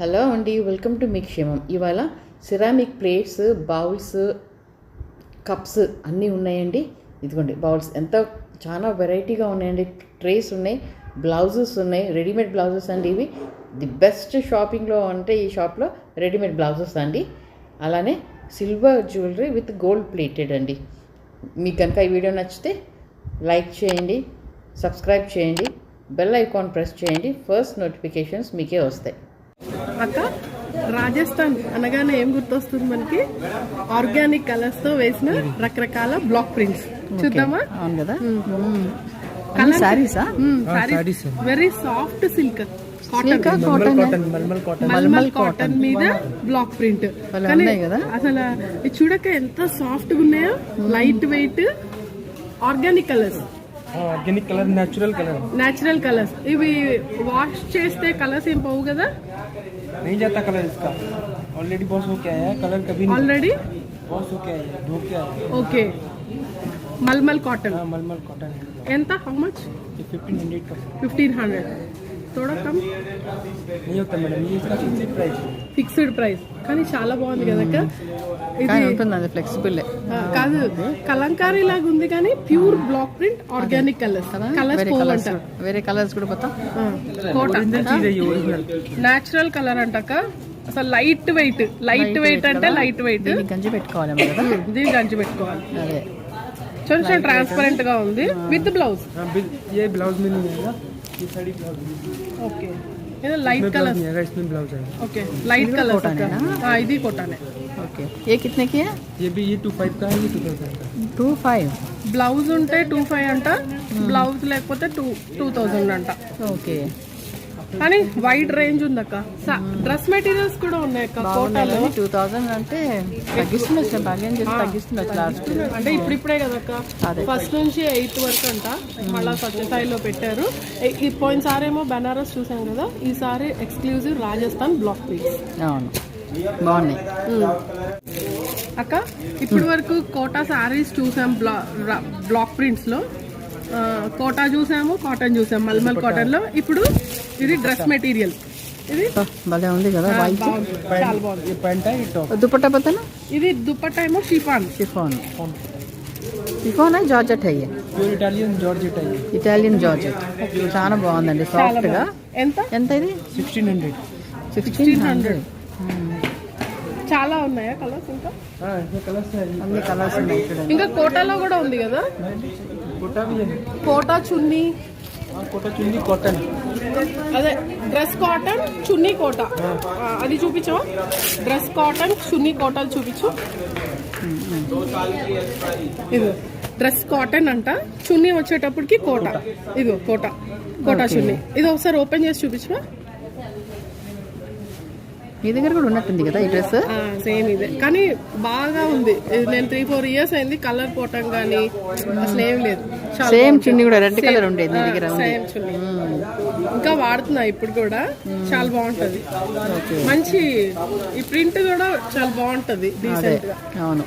Hello అండి welcome to me క్షేమం. ఇవాళ సిరామిక్ ప్లేట్స్ బౌల్స్ కప్స్ అన్నీ ఉన్నాయండి. ఇదిగోండి బౌల్స్ ఎంత చాలా వెరైటీగా ఉన్నాయండి. ట్రేస్ ఉన్నాయి బ్లౌజెస్ ఉన్నాయి రెడీమేడ్ బ్లౌజెస్ అండి ఇవి. ది బెస్ట్ షాపింగ్లో అంటే ఈ షాప్లో రెడీమేడ్ బ్లౌజెస్ అండి. అలానే silver jewellery with gold plated అండి. మీకు కనుక ఈ వీడియో నచ్చితే లైక్ చేయండి సబ్స్క్రైబ్ చేయండి బెల్ ఐకాన్ ప్రెస్ చేయండి. ఫస్ట్ నోటిఫికేషన్స్ మీకే వస్తాయి. అక్క రాజస్థాన్ అనగానే ఏం గుర్తొస్తుంది మనకి? ఆర్గానిక్ కలర్స్తో వేసిన రకరకాల బ్లాక్ ప్రింట్స్ చూద్దామా? అవును కదా. Very soft silk cotton cotton mulmul cotton mulmul cotton మీద బ్లాక్ ప్రింట్. అసలు ఇది చూడక ఎంత సాఫ్ట్గా ఉన్నాయో? Light weight organic colours organic colour natural colour. Natural colours ఇవి వాష్ చేస్తే కలర్స్ ఏం పోవు కదా? नहीं जाता कलर इसका ऑलरेडी बहुत हो क्या है कलर कभी नहीं ఓకే बहुत हो okay mulmul cotton mulmul cotton ఎంత? హౌ మచ్ ఫిఫ్టీన్ హండ్రెడ్ का ఫిఫ్టీన్ హండ్రెడ్ थोड़ा कम नहीं होता मैडम ये इसका फिक्स प्राइस है ఫిక్స్డ్ ప్రైస్ కానీ చాలా బాగుంది కదక్క ఇది కానీ ఉంటుంది అది ఫ్లెక్సిబుల్ ఆ, కాదు కలంకారీ లాగా ఉంది కానీ pure block print organic colours colours వేరే కలర్స్ పోవంట వేరే కలర్స్ కూడా పోతా కోట चीज है ये ओरिजिनल నేచురల్ కలర్ అంటక్క అసలు లైట్ వెయిట్ లైట్ వెయిట్ అంటే లైట్ వెయిట్ దీనికి గంజి పెట్టుకోవాలేమో కదా దీన్ని గంచి పెట్టుకోవాలి అదే కొంచెం ట్రాన్స్పరెంట్ గా ఉంది విత్ బ్లౌజ్ हाँ बिल- ये ब्लाउज में नहीं आएगा ये साड़ी ब्लाउज में ఓకే ఇది లైట్ ब्लाउज కలర్ नहीं आएगा इसमें ब्लाउज आएगा ఓకే లైట్ కలర్ కోటానేనా? ఇది కోటానే ఓకే ఏ కితనే కి ये भी ये टू फाइव का है ये टू थाउजेंड का है టూ ఫైవ్ బ్లౌజ్ ఉంటే టూ ఫైవ్ అంట బ్లౌజ్ లేకపోతే టూ టూ థౌజండ్ అంట ఓకే కానీ వైడ్ రేంజ్ ఉందక్క డ్రెస్ మెటీరియల్స్ కూడా ఉన్నాయి అక్క కోటాలో. టూ థౌజండ్ అంటే తగ్గిస్తుండొచ్చు బాగా లాస్ట్ అంటే ఇప్పుడిప్పుడే కదక్క అదే. ఫస్ట్ నుంచి ఎయిత్ వరకు అంట. మళ్ళా సత్యసాయిలో పెట్టారు. ఈ- పోయినసారి ఏమో బెనారస్ చూసాం కదా. ఈసారి ఎక్స్క్లూజివ్ రాజస్థాన్ బ్లాక్ పీస్ అవును. బాగున్నాయి. అక్క ఇప్పటి వరకు కోటా శారీస్ చూసాం బ్లా బ్లాక్ ప్రింట్స్లో. ఆ, కోటా చూసాము కాటన్ చూసాం మల్మల్ కాటన్లో. ఇప్పుడు ఇది డ్రెస్ మెటీరియల్. ఇది? భలే ఉంది కదా దుపట్టా పతనా ఇది దుపట్టా ఏమో షిఫాన్. షిఫాన్. షిఫాన్? జార్జెట్ అయ్యే. ఇటాలియన్ జార్జెట్ ఇటాలియన్ జార్జెట్ చాలా బాగుందండి సాఫ్ట్గా. ఎంత? ఎంత ఇది? సిక్స్టీన్ హండ్రెడ్ సిక్స్టీన్ హండ్రెడ్ చాలా ఉన్నాయా కలర్స్ ఇంకా? అన్ని కలర్స్ ఉన్నాయి. ఇంకా కోటాలో కూడా ఉంది కదా? కోటా చున్నీ అదే డ్రెస్ కాటన్ చున్నీ కోట. అది చూపించు డ్రెస్ కాటన్ చున్నీ కోట చూపించు. ఇది డ్రెస్ కాటన్ అంట చున్నీ వచ్చేటప్పటికి కోట. ఇది కోట కోటా చున్నీ. ఇది ఒకసారి ఓపెన్ చేసి చూపించు మీ దగ్గర కూడా ఉన్నట్టుంది కదా ఈ డ్రెస్? సేమ్ ఇదే. కానీ బాగా ఉంది. నేను త్రీ ఫోర్ ఇయర్స్ అయింది కలర్ పోవటం కానీ అసలు ఏం లేదు. సేమ్. చున్నీ కూడా రెడ్. కలర్ ఉండేది మీ దగ్గర సేమ్ చున్నీ. ఇంకా వాడుతున్నా ఇప్పుడు కూడా. చాలా బాగుంటది. మంచి ఈ ప్రింట్ కూడా చాలా బాగుంటది అవును.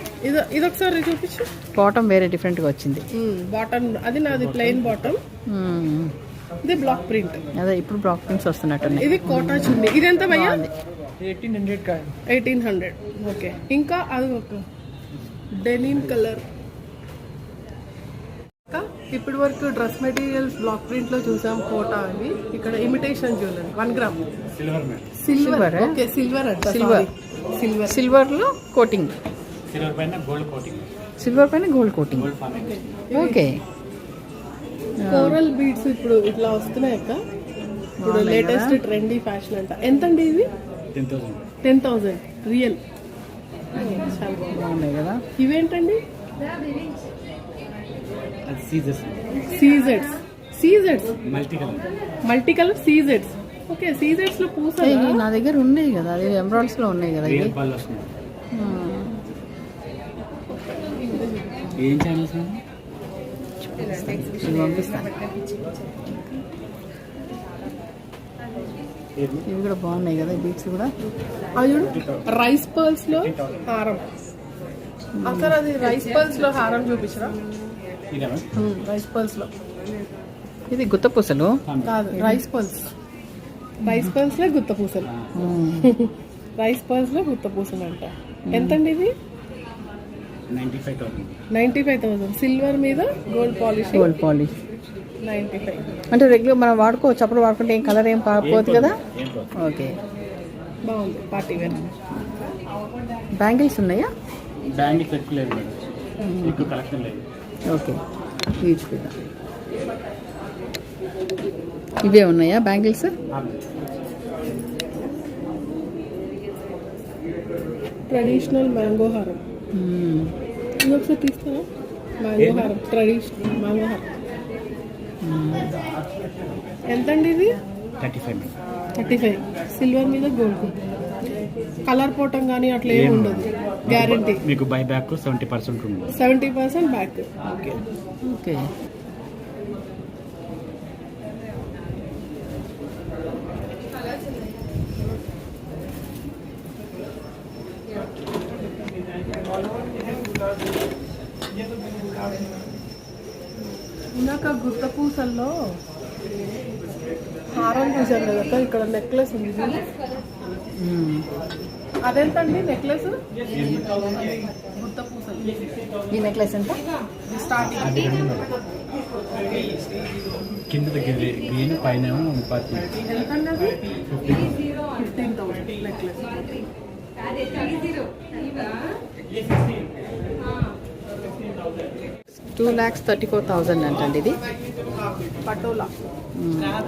ఇది ఒకసారి చూపించు. బాటమ్ వేరే డిఫరెంట్గా వచ్చింది. బాటమ్ అది నాది ప్లెయిన్ బాటమ్. ఇది బ్లాక్ ప్రింట్ అదే ఇప్పుడు బ్లాక్ ప్రింట్స్ వస్తున్నట్టున్నాయి. ఇది కోటా చున్నీ. ఇది ఎంత భయ్యా? Eighteen hundred okay. ఇంకా అది ఒక డెనిమ్ కలర్. ఇప్పటి వరకు డ్రెస్ మెటీరియల్స్ బ్లాక్ ప్రింట్లో చూసాం కోటా అవి. ఇక్కడ ఇమిటేషన్ చూడండి one gram. Silver silver okay silver silver సిల్వర్లో coating silver పైన గోల్డ్ కోటింగ్ సిల్వర్ పైన gold coating okay coral beads ఇప్పుడు ఇట్లా వస్తున్నాయి అక్క. ఇప్పుడు లేటెస్ట్ ట్రెండీ ఫ్యాషన్ అంట. ఎంత అండి ఇది ten thousand ten thousand real కదా? ఇవేంటండి? సీజర్స్ సీజెట్స్ మల్టీ కలర్ మల్టీ కలర్ సీజెట్స్ ఓకే సీజెట్స్లో పూసలు? నా దగ్గర ఉన్నాయి కదా. అది ఎంబ్రాయిడ్స్లో ఉన్నాయి కదా ఇది ఏం ఛానల్స్ పంపిస్తాను. ఇవి కూడా బాగున్నాయి కదా బీట్స్ కూడా. అది రైస్ పర్ల్స్లో హారం. అసలు అది రైస్ పర్ల్స్లో హారం చూపించరా? రైస్ పర్ల్స్లో. ఇది గుత్త పూసలు? కాదు రైస్ పర్ల్స్ రైస్ పర్ల్స్లో గుత్త పూసలు. రైస్ పర్ల్స్లో గుత్త పూసలు అంట. ఎంతండి ఇది? Ninety five thousand. సిల్వర్ మీద gold polish gold polish ninety five. అంటే రెగ్యులర్ మనం వాడుకోవచ్చు. అప్పుడు వాడుకుంటే ఏం కలర్ ఏం పోదు కదా? ఓకే. బాగుంది. Party wear. బ్యాంగిల్స్ ఉన్నాయా? బ్యాంగిల్స్ లేదు ఎక్కువ కలెక్షన్ లేదు. ఓకే. ఇవి చూద్దాం ఇవే ఉన్నాయా బ్యాంగిల్స్? ట్రెడిషనల్ మ్యాంగో హారం ఇది ఒకసారి తీస్తారా మ్యాంగో హారం ట్రెడిషనల్ మ్యాంగో హారం ఎంతండి ఇది? Thirty five thirty five. Silver మీద గోల్డ్ కలర్ పోవటం కానీ అట్లా ఏమి ఉండదు. గ్యారంటీ మీకు buy back seventy percent seventy percent back okay okay ఇందాక పూసల్లో హారం చూసాను కదా ఇక్కడ నెక్లెస్ ఉంది. చూడు. అదెంతండి నెక్లెస్ గుత్త పూసలు ఈ నెక్లెస్ ఎంత స్టార్టింగ్ కింద గ్రీన్ పైన fifteen thousand necklace two lakhs thirty four thousand అంటండి ఇది. పటోలా.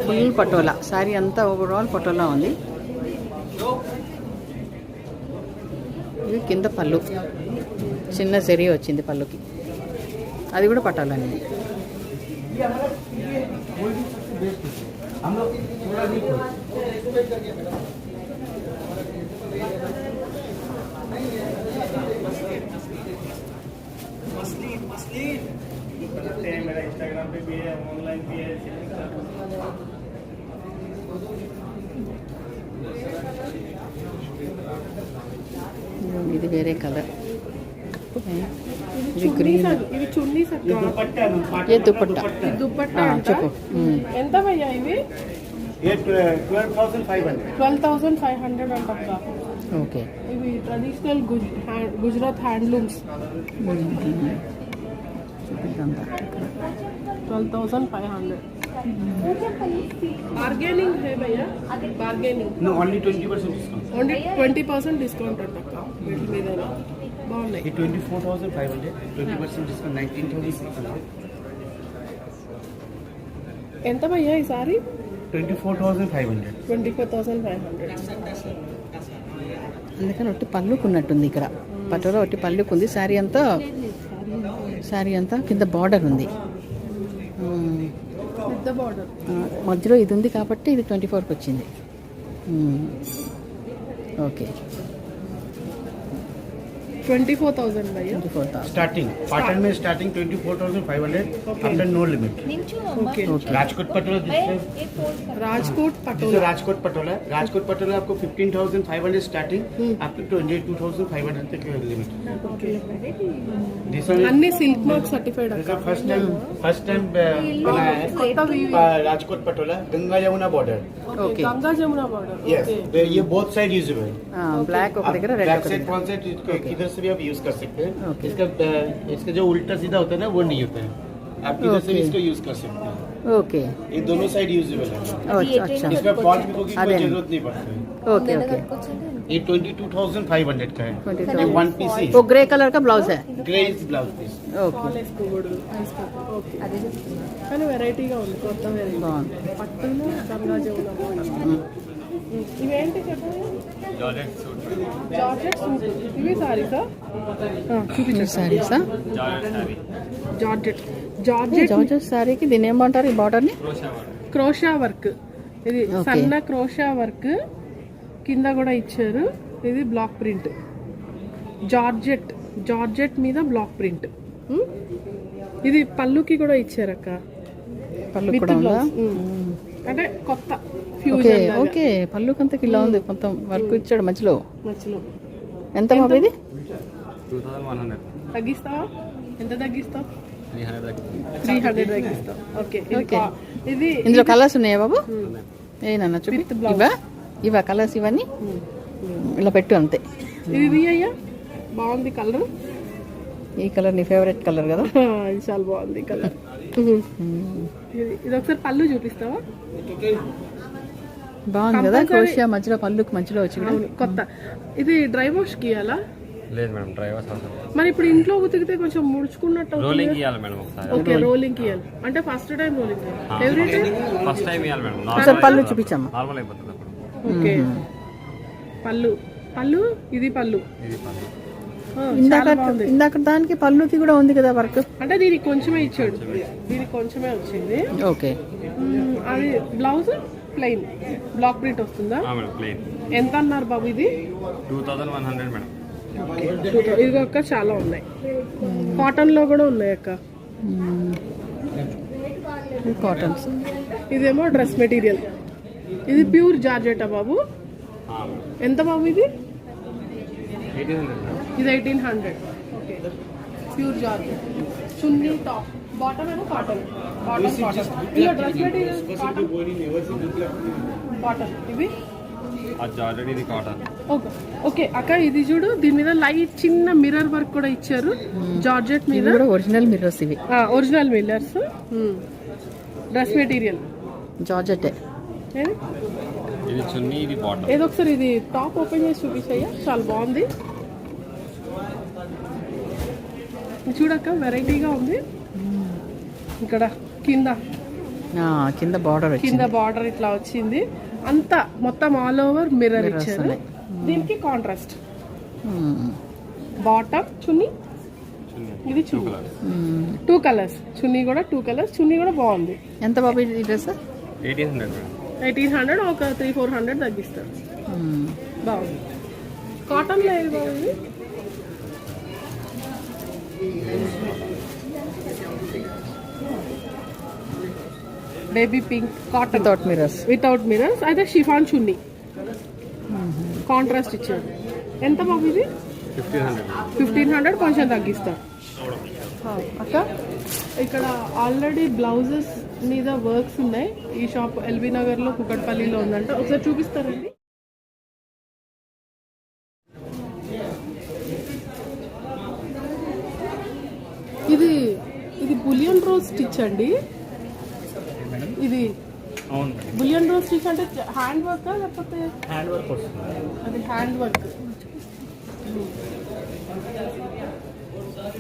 ఫుల్ పటోలా. శారీ అంతా ఓవరాల్ పటోలా ఉంది. ఇది కింద పళ్ళు. చిన్న జరీ వచ్చింది పళ్ళుకి. అది కూడా పట్టాలని ఇది వేరే కలర్ ఇది గ్రీన్ ఇవి చున్నీస్ అక్క ఏ దుపట్టా ఇది దుప్పట్టా ఆ, అంట చెప్పు ఉమ్. ఎంత భయ్యా ఇవి? Twelve thousand five hundred twelve thousand five hundred అంట అక్క. ఓకే ఇవి traditional goose hand- Gujarat handlooms twelve thousand five hundred. Percent twenty percent discount బాగున్నాయి. Twenty four thousand five hundred twenty percent discount ఎంత భయ్యా ఈ twenty four thousand five hundred twenty four five hundred అందుకని ఒట్టి పళ్ళుకున్నట్టుంది ఇక్కడ. పట్టులో ఒకటి పళ్ళుకుంది. శారీ అంతా శారీ అంతా కింద బార్డర్ ఉంది. మధ్యలో ఇది ఉంది కాబట్టి ఇది ట్వంటీ ఫోర్కి వచ్చింది. ఓకే. ट्वेंटी फोर हाँ। राजकोट पटोला राजकोट पटोला। राजकोट पटोला आपको fifteen thousand five hundred starting आपको twenty two thousand five hundred तक लिमिट अन्य silk mark certified first time first time बनाया राजकोट पटोला गंगा यमुना बॉर्डर गंगा यमुना बॉर्डर ये both side usable black black side कौन साइड किधर से भी आप यूज़ कर सकते हैं। Okay. इसका इसका जो उल्टा सीधा होता है ना वो नहीं होता है। आप इधर okay. से भी इसको यूज़ कर सकते हैं। ओके ये दोनों साइड यूजेबल है। अच्छा, अच्छा। इसमें फॉल्ट भी की कोई ज़रूरत नहीं पड़ती। ओके ओके ये twenty two thousand five hundred का है। ये वन पीस है वो ग्रे कलर का ब्लाउज है? Grey is blouse piece okay georgette ఇవి సారీసా చూపించు శారీసా జార్జెట్ జార్జెట్ జార్జెస్ శారీకి దీని ఏమంటారు ఈ బార్డర్ని క్రోషా వర్క్. ఇది. సన్న క్రోషా వర్క్ కింద కూడా ఇచ్చారు. ఇది బ్లాక్ ప్రింట్. జార్జెట్ జార్జెట్ మీద బ్లాక్ ప్రింట్? ఇది పళ్ళుకి కూడా ఇచ్చారక్క. పళ్ళు. అంటే కొత్త. ఓకే ఓకే పళ్ళు కంతకి ఇలా ఉంది. మొత్తం వర్క్ ఇచ్చాడు మధ్యలో. మధ్యలో. ఎంత బాబు ఇది? తగ్గిస్తావా? ఎంత తగ్గిస్తావు? Three hundred. తగ్గిస్తావు. ఓకే ఇది ఇందులో కలర్స్ ఉన్నాయా బాబు? ఏ నాన్న చూపి. ఇవా ఇవా కలర్స్ ఇవన్నీ? ఇలా పెట్టు అంతే. ఇది అయ్యా? బాగుంది కలర్ ఈ కలర్ నీ ఫేవరెట్ కలర్ కదా? ఇది చాలా బాగుంది కలర్ ఇది ఇది ఒకసారి పళ్ళు చూపిస్తావా? బాగుంది కదా? క్రోషియా మధ్యలో పళ్ళుకి మధ్యలో వచ్చి కొత్త. ఇది డ్రై వాష్ కియాలా లేదు మేడం డ్రైవర్స్ అవసరం మరి ఇప్పుడు ఇంట్లో ఉతికితే కొంచెం ముడుచుకున్నట్టు రోలింగ్ ఇవ్వాలి మేడం ఒకసారి. ఓకే రోలింగ్ కియాలి అంటే first time rolling every time first time ఇవ్వాలి మేడం. ఒకసారి పళ్ళు చూపించమ్మా. నార్మల్ అయిపోతుంది అప్పుడు. ఓకే. పళ్ళు. పళ్ళు? ఇది పళ్ళు. ఇది ఆ, ఇందాక ఇందాక దానికి పళ్ళుకి కూడా ఉంది కదా వర్క్? అంటే దీనికి కొంచెమే ఇచ్చాడు. దీనికి కొంచెమే వచ్చింది. ఓకే. అది బ్లౌజ్? ప్లెయిన్. బ్లాక్ ప్రింట్ వస్తుందా? ఎంత అన్నారు బాబు ఇది? Two thousand one hundred madam. ఇది ఒక్క చాలా ఉన్నాయి. కాటన్లో కూడా ఉన్నాయి అక్క. కాటన్స్. ఇదేమో డ్రెస్ మెటీరియల్. ఇది ప్యూర్ జార్జెటా బాబు. ఎంత బాబు ఇది? Eighteen hundred madam. ఇది eighteen hundred. Okay. Pure georgette. Chunni top. Bottom ఏమో కాటన్ కాటన్ కాటన్ ఇలా డ్రెస్ మెటీరియల్ కాటన్ కాటన్ ఇవి? ఆ జార్జెట్ ఇది కాటన్ ఓకే. ఓకే అక్క ఇది చూడు దీని మీద లైట్ చిన్న మిర్రర్ వర్క్ కూడా ఇచ్చారు. జార్జెట్ మీద. కూడా ఒరిజినల్ మిర్రర్స్ ఇవి. ఒరిజినల్ మిల్లర్స్ డ్రెస్ మెటీరియల్ జార్జెటే ఏది? ఇది చున్నీ ఇది బాటమ్ ఏదో ఒకసారి ఇది టాప్ ఓపెన్ చేసి చూపించయ్యా. చాలా బాగుంది. ఇది చూడక్క వెరైటీగా ఉంది. ఇక్కడ కింద. ఆ, కింద బార్డర్ వచ్చింది. కింద బార్డర్ ఇట్లా వచ్చింది. అంతా మొత్తం ఆల్ ఓవర్ మిర్రర్ ఇచ్చారు. ఉన్నాయి. దీనికి కాంట్రాస్ట్ మ్మ్. బాటమ్ చున్నీ. ఇది two chunni. Two colours chunni కూడా టూ కలర్స్ చున్నీ కూడా బాగుంది. ఎంత బాబు ఈ dress eighteen hundred madam eighteen hundred ఒక త్రీ ఫోర్ హండ్రెడ్ తగ్గిస్తారు. బాగుంది. కాటన్ లేదు బాగుంది? Baby pink cotton. Without mirrors without mirrors అయితే షిఫాన్ చున్నీ. కాంట్రాస్ట్ ఇచ్చారు. ఎంత బాబు ఇది? Fifteen hundred. ఫిఫ్టీన్ హండ్రెడ్ కొంచెం తగ్గిస్తారు అక్క? ఇక్కడ ఆల్రెడీ బ్లౌజెస్ మీద వర్క్స్ ఉన్నాయి. ఈ షాప్ ఎల్బీ నగర్లో కుకట్పల్లిలో ఉందంట. ఒకసారి చూపిస్తారండి ఇది ఇది బులియన్ రోజ్ స్టిచ్ అండి ఇది అవును మేడం స్టిచ్ అంటే హ్యాండ్ వర్క్ లేకపోతే హ్యాండ్ వర్క్ వస్తుంది. అది హ్యాండ్ వర్క్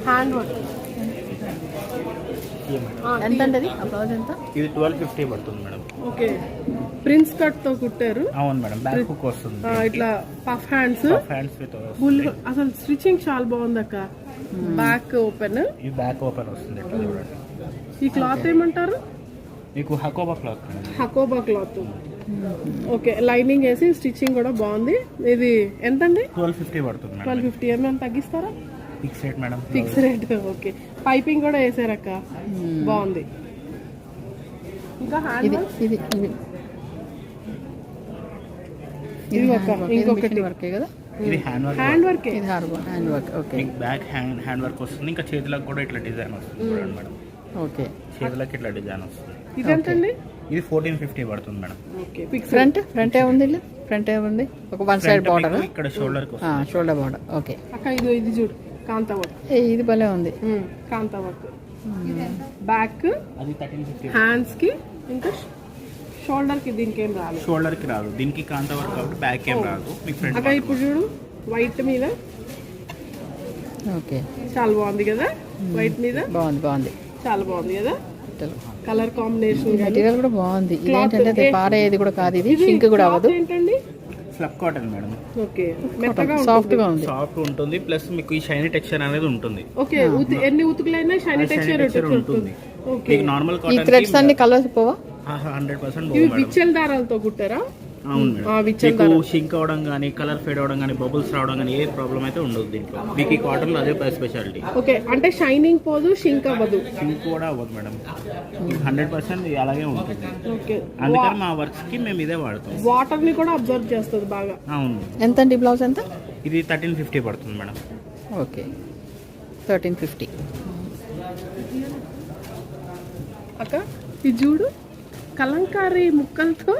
హ్యాండ్ వర్క్ ఎంత అండి అది ఆ బ్లౌజ్ ఎంత? ఇది ట్వెల్వ్ ఫిఫ్టీ పడుతుంది మేడం. ఓకే. ప్రిన్స్ కట్తో కుట్టారు. అవును మేడం బ్యాక్ హుక్ వస్తుంది. ఆ, ఇట్లా puff hands. Hands with full అసలు స్టిచ్చింగ్ చాలా బాగుంది అక్క బ్యాక్ ఓపెన్. ఈ బ్యాక్ ఓపెన్ వస్తుంది. ఇట్లా చూడండి ఈ క్లాత్ ఏమంటారు? మీకు Hakoba cloth Hakoba cloth. Okay lining వేసి స్టిచ్చింగ్ కూడా బాగుంది. ఇది ఎంతండి? ట్వెల్వ్ ఫిఫ్టీ పడుతుంది ట్వెల్వ్ ఫిఫ్టీ ఏమైనా తగ్గిస్తారా? Fix rate madam. Fix rate okay. Piping కూడా వేసారక్క. బాగుంది. ఇంకా హ్యాండ్ ఇది ఇది ఇది. ఇది ఒక ఇంకొకటి. వర్కే కదా? ఇది హ్యాండ్ వర్క్. Hand work? ఇది hand work okay. Back hand hand work వస్తుంది. ఇంకా చేతులకు కూడా ఇట్లా డిజైన్ వస్తుంది చూడండి మేడం. ఓకే. చేతులకు ఇట్లా డిజైన్ వస్తుంది. ఇదెంతండి? ఇది ఫోర్టీన్ ఫిఫ్టీ పడుతుంది మేడం. ఓకే ఫ్రంట్ ఫ్రంట్ ఏముంది ఇల్లు ఫ్రంట్ ఏముంది? ఒక వన్ సైడ్ బార్డర్ ఇక్కడ షోల్డర్ షోల్డర్ బార్డర్ ఓకే అక్క ఇది ఇది చూడు. కాంతా వర్క్ ఏ ఇది భలే ఉంది. కాంతా వర్క్ బ్యాక్ హ్యాండ్స్కి ఇంకా షోల్డర్కి దీనికి ఏం రాలేదు. షోల్డర్కి రాదు. దీనికి కాంత వర్క్ కాబట్టి బ్యాక్ ఏం రాదు. మీకు ఫ్రంట్ అక్క ఇప్పుడు చూడు. వైట్ మీద. ఓకే చాలా బాగుంది కదా? వైట్ మీద. బాగుంది బాగుంది. చాలా బాగుంది కదా? కలర్ కాంబినేషన్ మెటీరియల్ కూడా బాగుంది. ఇదేంటంటే పారేది కూడా కాదు ఇది పింక్ కూడా అవ్వదు. ఏంటండి? ఫ్లప్ కాటన్ మేడం. ఓకే. మెత్తగా సాఫ్ట్గా ఉంది. సాఫ్ట్ ఉంటుంది ప్లస్ మీకు ఈ షైనీ టెక్స్చర్ అనేది ఉంటుంది. ఓకే ఉతి- ఎన్ని ఉతుకులైనా షైనీ టెక్స్చర్ ఉంటుంది. ఓకే. మీకు నార్మల్ ఈ థ్రెడ్స్ అన్ని కలర్స్ పోవా? హండ్రెడ్ పర్సెంట్ ఇవి మేడం. విచ్చల్ దారాలతో కుట్టారా? మీకు షింక్ అవడం కానీ కలర్ ఫేడ్ అవడం కానీ బబుల్స్ రావడం కానీ ఏ ప్రాబ్లం అయితే ఉండదు దీంట్లో. మీకు ఈ కాటన్లో అదే స్పెషాలిటీ. ఓకే అంటే షైనింగ్ పోదు షింక్ అవ్వదు. షింక్ కూడా అవ్వదు మేడం. హండ్రెడ్ పర్సెంట్ అలాగే ఉంటుంది. ఓకే. అందుకని మా వర్క్స్కి మేము ఇదే వాడతాం. వాటర్ని కూడా అబ్జర్వ్ చేస్తుంది బాగా. అవును. ఎంత అండి బ్లౌజ్ ఎంత? ఇది థర్టీన్ ఫిఫ్టీ పడుతుంది మేడం. ఓకే. Thirteen fifty. అక్క ఇది చూడు కలంకారీ ముక్కలతో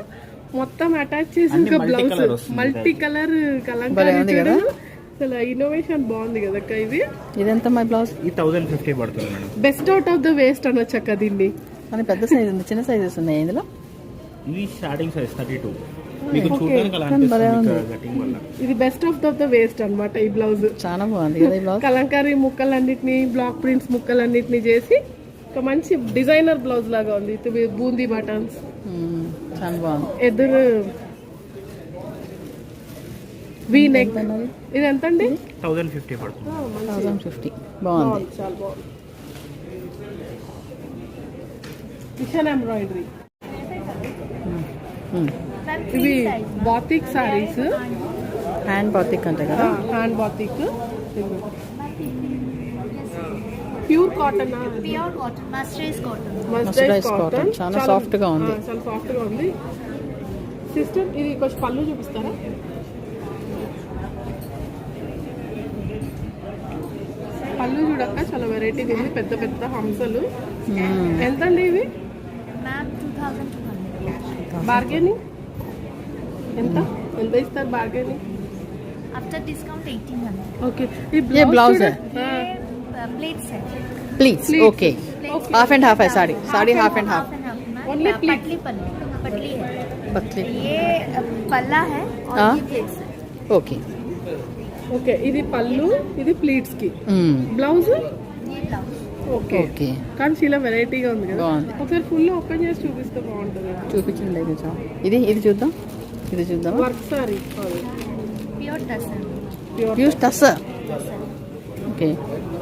మొత్తం అటాచ్ చేసి ఒక multi blouse multi colour Kalamkari కదా? అసలు ఇన్నోవేషన్ బాగుంది కదా అక్క ఇది. ఇదెంత మై బ్లౌజ్ ఈ థౌసండ్ ఫిఫ్టీ పడుతుంది madam. Best out of the waste అనొచ్చు అక్క దీన్ని. కానీ పెద్ద సైజ్ ఉంది చిన్న సైజెస్ ఉన్నాయి ఇందులో? ఇది స్టార్టింగ్ సైజ్ థర్టీ టూ మీకు Okay. చూడడానికి అలా కానీ భలే అనిపిస్తుంది ఉంది. కటింగ్ వల్ల. ఇది బెస్ట్ ఆఫ్ ద వేస్ట్ అన్నమాట ఈ బ్లౌజ్ చాలా బాగుంది కలంకారీ ముక్కలన్నిటిని బ్లాక్ ప్రింట్స్ ముక్కలన్నిటిని చేసి ఒక మంచి డిజైనర్ బ్లౌజ్ లాగా ఉంది. బూందీ బటన్స్. చాలా బాగుంది. ఎదురు వీ నెక్? ఇది ఎంత అండి ఫిఫ్టీ పడుతుంది. ఫిఫ్టీ. బాగుంది. చాలా బాగుంది. Machine embroidery. ఇవి బాతిక్ సారీస్. హ్యాండ్ బాతిక్ అంట కదా? Hand batik. Pure cotton? Pure cotton mercerised cotton. Mercerised cotton. చాలా సాఫ్ట్గా ఉంది. చాలా సాఫ్ట్గా ఉంది. సిస్టమ్ ఇది కొంచెం పళ్ళు చూపిస్తారా? పళ్ళు చూడక చాలా వెరైటీ ఉంది. పెద్ద పెద్ద హంసలు. ఎంత అండి ఇవి? బార్గెనింగ్ ఎంత? ఎంత ఇస్తారు బార్గెనింగ్ ఆఫ్టర్ డిస్కౌంట్ ఓకే ఈ blouse है? प्लेट्स है please Please. Okay half and half है sari sari half and half and half Only ma'am pleats. पतली पल्ली पतली है పత్లీ ये अ, पल्ला है और हाँ? ये प्लेट्स है ఓకే ఓకే ఇది పళ్ళు ఇది ప్లీట్స్ కి మ్మ్. బ్లౌజ్ ये ब्लाउज ఓకే ఓకే కానీ చాలా వెరైటీగా ఉంది కదా బాగుంది. ఒకసారి ఫుల్ ఓపెన్ చేసి చూపిస్తే బాగుంటుంది చూపించండి ఇది చాలు. ఇది ఇది చూద్దాం ఇది చూద్దాం work sari pure tussar pure ప్యూస్ టస్ okay ఇదేంటన్నా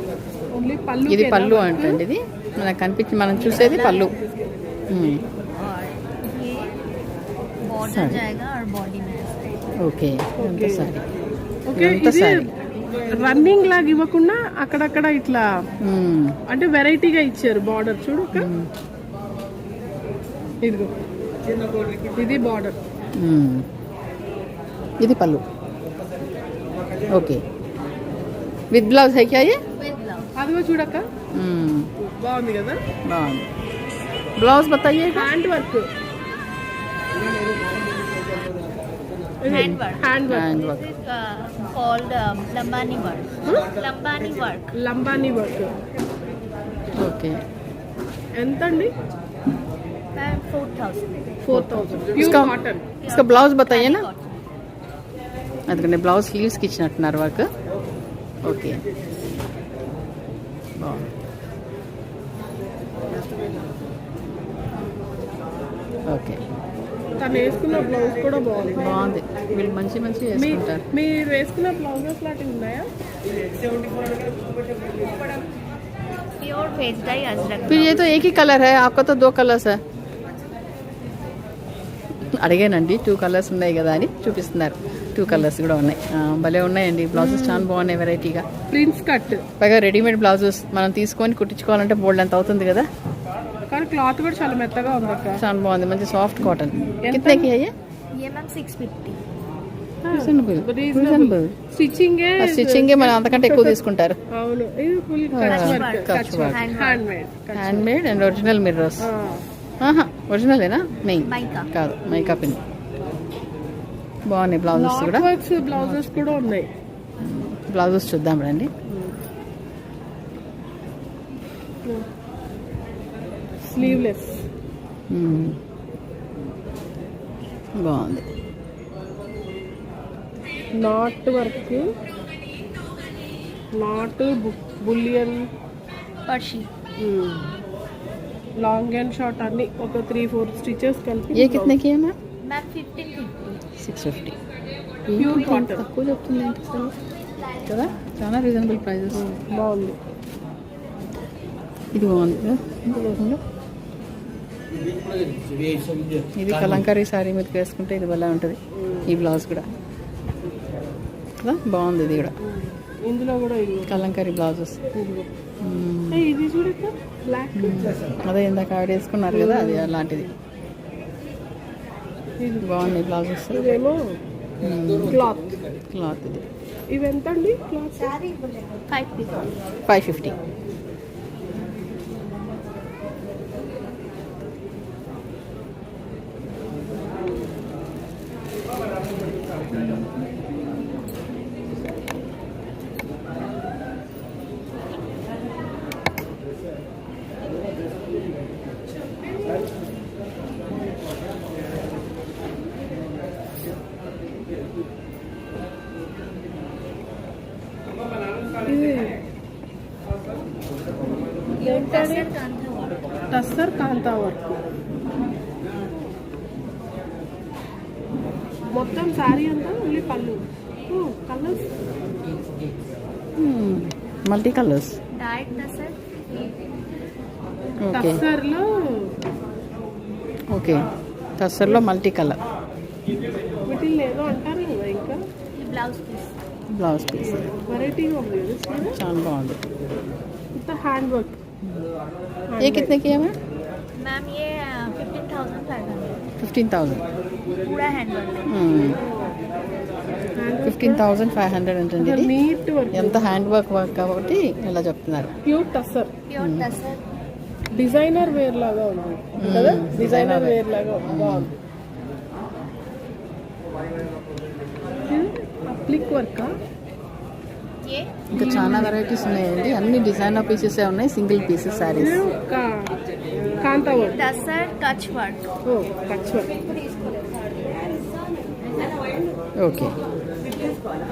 ఇది పళ్ళు అంటండి ఇది మనకు కనిపించి మనం చూసేది పళ్ళు మ్మ్. और ये बॉर्डर साड़ी। जाएगा और बॉडी में ऐसे। ఓకే ఎంత సారీ ఓకే ఇదంతా ఇది సారీ. రన్నింగ్ లాగా ఇవ్వకుండా అక్కడక్కడ ఇట్లా మ్మ్. అంటే వెరైటీగా ఇచ్చారు బార్డర్ చూడు అక్క. మ్మ్. ఇదిగో ఇది బార్డర్ మ్మ్. ఇది పళ్ళు ఓకే విత్ బ్లౌజ్ है क्या ये विद ब्लाउज అదిగో చూడక్క మ్మ్. బాగుంది కదా బాగుంది ब्लाउज बताइए hand work hand work hand work hand work This is uh, called um, Lambani work. Lambani work. Lambani work okay ఎంత అండి Ma'am, 4000. ఫోర్ థౌసండ్ ప్యూర్ इसका కాటన్ इसका ब्लाउज बताइए ना Cotton. అందుకని బ్లౌజ్ స్లీవ్స్కి ఇచ్చినట్టున్నారు వర్క్ ఓకే బాగుంది okay తను వేసుకున్న బ్లౌజ్ కూడా బాగుంది బాగుంది వీళ్ళు మంచి మంచి మీ వేసుకుంటారు మీరు వేసుకున్న బ్లౌజెస్ లాంటివి ఉన్నాయా Pure face dye Azrak. फिर ये तो एक ही कलर है आपका तो दो कलर्स है అడిగానండి టూ కలర్స్ ఉన్నాయి కదా అని చూపిస్తున్నారు టూ కలర్స్ కూడా ఉన్నాయి. భలే ఉన్నాయండి. బ్లౌజెస్ చాలా బాగున్నాయి వెరైటీగా ప్రిన్స్ కట్ పైగా రెడీమేడ్ బ్లౌజెస్ మనం తీసుకొని కుట్టించుకోవాలంటే బోల్డ్ ఎంత అవుతుంది కదా. కానీ క్లాత్ కూడా చాలా మెత్తగా ఉంది చాలా బాగుంది. మంచి సాఫ్ట్ కాటన్ ఎంతకి సిక్స్ ఫిఫ్టీ స్టిచ్చింగ్ స్టిచ్చింగ్ మనం అంతకంటే ఎక్కువ తీసుకుంటారు. Hand made and original mirrors ఒరిజినలేనా main కాదు మైకా పిన్ బాగున్నాయి బ్లౌజెస్ కూడా. వర్క్స్ బ్లౌజెస్ కూడా ఉన్నాయి. బ్లౌజెస్ చూద్దాం రండి. స్లీవ్లెస్. బాగుంది. Knot work knot bullion Pershi. Long and short అన్ని ఒక త్రీ ఫోర్ స్టిచెస్ కలిపి ఏ కితనే కి మ్యామ్? Ma'am 1550. Six fifty. తక్కువ చెప్తుంది ఏంటి అసలు? కదా? చాలా రీజనబుల్ ప్రైజెస్ బాగుంది. ఇది బాగుంది కదా? ఇది బాగుందా? ఇది కలంకారీ శారీ మీదకి వేసుకుంటే ఇది భలే ఉంటుంది. ఈ బ్లౌజ్ కూడా. కదా? బాగుంది ఇది కూడా. ఇందులో కూడా కలంకారీ బ్లౌజెస్ అదే ఇందాక ఆవిడ వేసుకున్నారు కదా అది అలాంటిది. బాగున్నాయి బ్లౌజెస్. ఇదేమో క్లాత్. క్లాత్ ఇది. ఇవి ఎంత అండి క్లాత్. ఫైవ్ ఫిఫ్టీ ఇది Tasar Kantha work. Tussar kantha work మొత్తం శారీ అంతా ఓన్లీ పళ్ళు colours Multi colours Dyed Tasar. Okay టస్సర్లో okay టస్సర్లో మల్టీ కలర్ వీటిని ఏదో అంటారు కదా ఇంకా ఈ బ్లౌజ్ పీస్ బ్లౌజ్ పీస్ వెరైటీగా ఉంది కదా చీర చాలా బాగుంది ఇంత హ్యాండ్ వర్క్ ఏ कितने की है मैम मैम ये fifteen thousand five hundred fifteen thousand पूरा handwork fifteen thousand five hundred ఉంటుంది ఎంత హ్యాండ్ వర్క్ వర్క్ కాబట్టి ఇలా చెప్తున్నారు. ప్యూర్ టసర్ డిజైనర్ వేర్ లాగా ఉంది. Hmm. డిజైనర్ వేర్ లాగా అప్లిక్ వర్కా hmm. ఇంకా చాలా వెరైటీస్ ఉన్నాయండి. అన్ని డిజైనర్ పీసెస్ ఉన్నాయి. సింగిల్ పీసెస్ సారీస్ ఓకే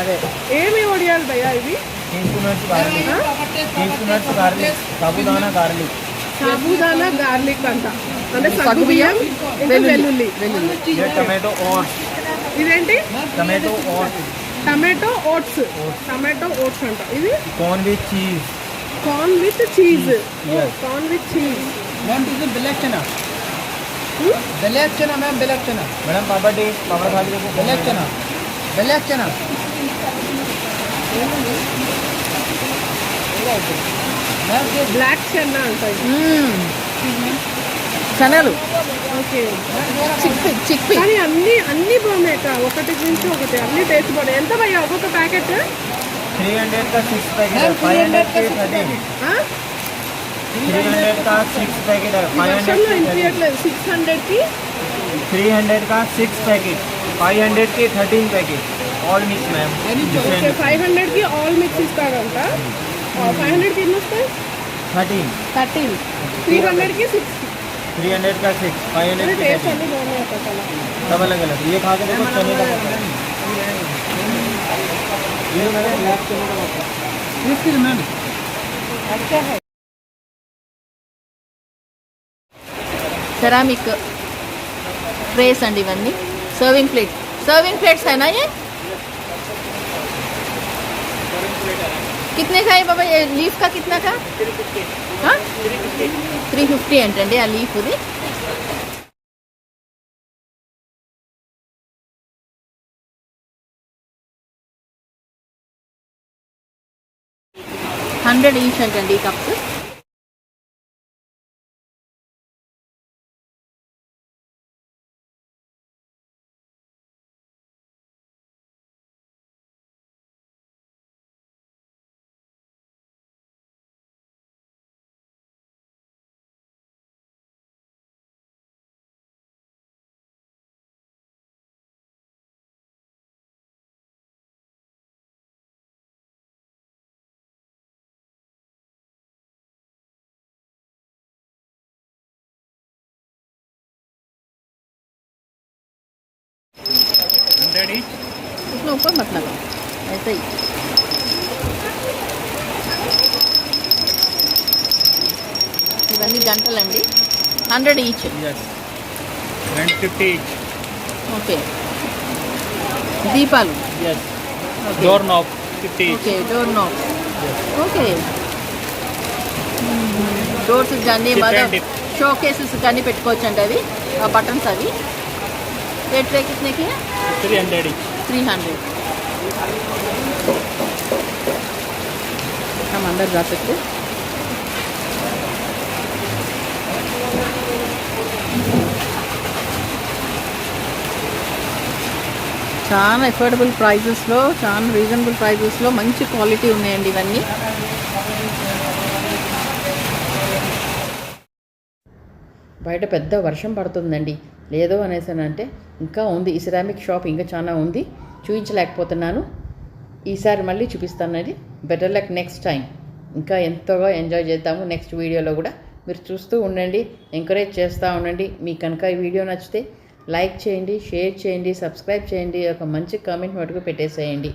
అదే. ఏమి ఒడియాలి భయ ఇది తీసుకున్నట్టు గార్లిక్. తీసుకున్నట్టు garlic sabudana garlic. Sabudana garlic అంట. అంటే సగ్గు బియ్యం వెల్లుల్లి. వెల్లుల్లి. Tomato oats. ఇదేంటి? Tomato oats. Tomato oats. Tomato oats అంట. ఇది? Corn with cheese corn with cheese corn with cheese ma'am ఇది black chana black chana ma'am black madam బాబా టీ బాబా ఖాళీ black chana black chana okay. కానీ అన్ని అన్ని బాగున్నాయి అక్క. ఒకటి నుంచి ఒకటి అన్ని టేస్ట్ బాగున్నాయి. ఎంత భయ ఒక్కొక్క ప్యాకెట్? త్రీ హండ్రెడ్ కా six packet five hundred three hundred six packet five hundred six హండ్రెడ్కి త్రీ హండ్రెడ్ కా సిక్స్ ప్యాకెట్ ఫైవ్ హండ్రెడ్కి? Thirteen packet All mix ma'am okay five hundred కి ఆల్ మిక్స్ ఇస్తాడంట ఫైవ్ హండ్రెడ్ కి ఎన్ని వస్తాయి thirteen thirteen three hundred కి six three hundred का सिक्स फाइव అదే हंड्रेड के టేస్ట్ थर्टीन అన్ని బాగున్నాయి అక్క చాలా सब अलग अलग ये खा के देखो चने का पत्ता है। ये मैंने ब्लैक चने का पत्ता है। इसकी मैम సెరామిక్ ట్రేస్ అండి ఇవన్నీ సర్వింగ్ ప్లేట్ సర్వింగ్ ప్లేట్స్ అయినా ये कितने का है बाबा ये लीफ का कितना का త్రీ ఫిఫ్టీ ఏంటండి ఆ లీఫ్ ఇది హండ్రెడ్ ఈచ్ అంటండి ఈ కప్స్ हंड्रेड ईच इसमें ऊपर मत लगा ऐसे ही ఇవన్నీ గంటలండి hundred each yes one fifty each okay దీపాలు yes door knob fifty each okay door knob okay doors కానీ Chip బాగా and dip. షో కేసెస్ కానీ పెట్టుకోవచ్చు అండి అవి బటన్స్ అవి రేట్ రే కితనేకి three hundred each three hundred हम अंदर जा सकते చాలా ఎఫోర్డబుల్ ప్రైజెస్లో చాలా రీజనబుల్ ప్రైజెస్లో మంచి క్వాలిటీ ఉన్నాయండి ఇవన్నీ బయట పెద్ద వర్షం పడుతుందండి లేదో అనేసానంటే ఇంకా ఉంది. ఈ సిరామిక్ షాప్ ఇంకా చాలా ఉంది. చూపించలేకపోతున్నాను ఈసారి మళ్ళీ చూపిస్తానండి బెటర్ లక్ నెక్స్ట్ టైం ఇంకా ఎంతగా ఎంజాయ్ చేద్దాము నెక్స్ట్ వీడియోలో కూడా. మీరు చూస్తూ ఉండండి. ఎంకరేజ్ చేస్తూ ఉండండి. మీకు కనుక ఈ వీడియో నచ్చితే లైక్ చేయండి షేర్ చేయండి సబ్స్క్రైబ్ చేయండి. ఒక మంచి కామెంట్ మటుకు పెట్టేసేయండి.